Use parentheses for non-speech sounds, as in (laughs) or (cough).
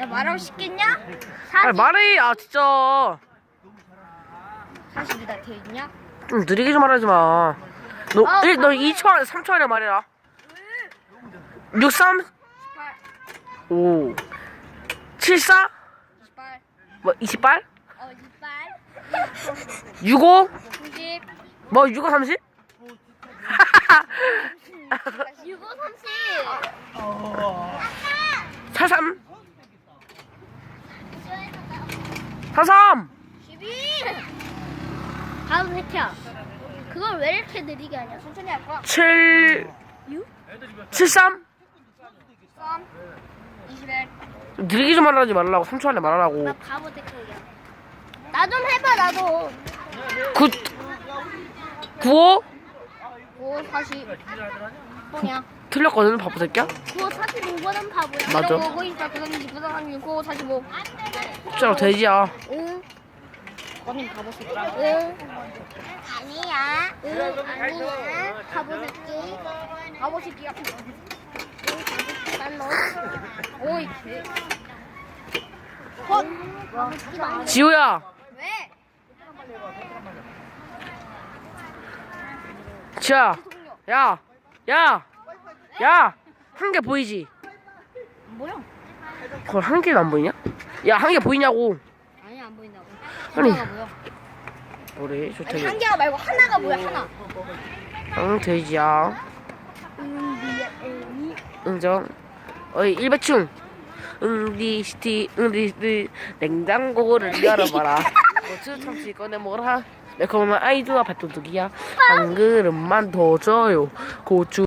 나 말하고 싶겠냐? 아니 말해 아 진짜 40이 다 돼 있냐? 좀 느리게 좀 말하지 마. 너, 아, 일, 너 2초 안에 3초 안에 말해라. 63? 18 오. 74? 28 뭐 28? 어 28 65? 90 뭐 65, 30? 65 30 43? 43? 12 다음 새끼야. 그걸 왜 이렇게 느리게 하냐? 천천히 할 거야. 7 6 73? 3 21 좀 느리게 좀 말하지 말라고. 3초 안에 말하라고. 나 바보 댓글이야. 나 좀 해봐 나도. 9 95? 5 40 똥이야 틀렸거든 바보 새끼야? 9 45번은 바보야. 맞아. 5 24 9 29 36 9 45 진짜로 돼지야. 응. 언니 바보 새끼 응. 아니야. 응 아니야. 바보 새끼. 바보 새끼야. 난 오이. 개 헛! 헛! 지호야. 왜? 지호야. 야. 야! 야! 한 개 보이지? 뭐야? 그걸 한 개는 안 보이냐? 야 한 개 보이냐고 아니 안 보인다고 아니. 하나가? 우리 아니 좋다니 한 개가 말고 하나가 뭐야 하나 응 돼지야 응정 어이 일배충 응디 시티 응디시 냉장고를 열어봐라 (laughs) 고추 참치 꺼내 먹어라 매콤한 아이두와 밥도둑이야 한 그릇만 더 줘요 고추